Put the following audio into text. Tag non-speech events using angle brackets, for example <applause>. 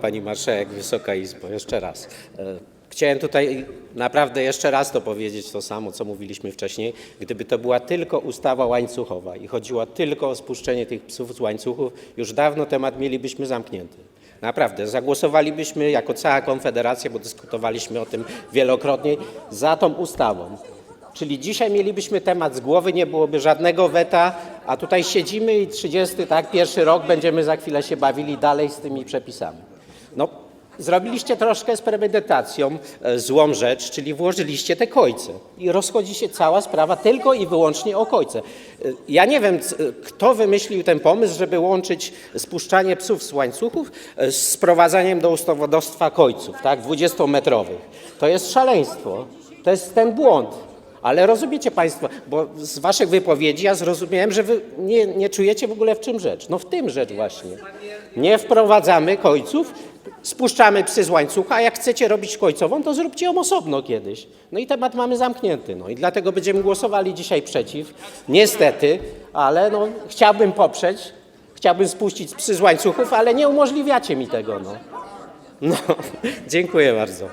Pani Marszałek, Wysoka Izbo, jeszcze raz. E, Chciałem tutaj naprawdę jeszcze raz to powiedzieć, to samo, co mówiliśmy wcześniej. Gdyby to była tylko ustawa łańcuchowa i chodziło tylko o spuszczenie tych psów z łańcuchów, już dawno temat mielibyśmy zamknięty. Naprawdę, zagłosowalibyśmy jako cała Konfederacja, bo dyskutowaliśmy o tym wielokrotnie, za tą ustawą. Czyli dzisiaj mielibyśmy temat z głowy, nie byłoby żadnego weta, a tutaj siedzimy i 30, tak, pierwszy rok będziemy za chwilę się bawili dalej z tymi przepisami. No, zrobiliście troszkę z premedytacją e, złą rzecz, czyli włożyliście te kojce i rozchodzi się cała sprawa tylko i wyłącznie o kojce. E, Ja nie wiem, c- kto wymyślił ten pomysł, żeby łączyć spuszczanie psów z łańcuchów e, z sprowadzaniem do ustawodawstwa kojców, tak, 20-metrowych. To jest szaleństwo, to jest ten błąd. Ale rozumiecie Państwo, bo z Waszych wypowiedzi ja zrozumiałem, że Wy nie, nie czujecie w ogóle w czym rzecz. No w tym rzecz właśnie. Nie wprowadzamy kojców, spuszczamy psy z łańcucha, a jak chcecie robić kojcową, to zróbcie ją osobno kiedyś. No i temat mamy zamknięty. No i dlatego będziemy głosowali dzisiaj przeciw. Niestety, ale no, chciałbym poprzeć, chciałbym spuścić psy z łańcuchów, ale nie umożliwiacie mi tego. No, no <laughs> dziękuję bardzo.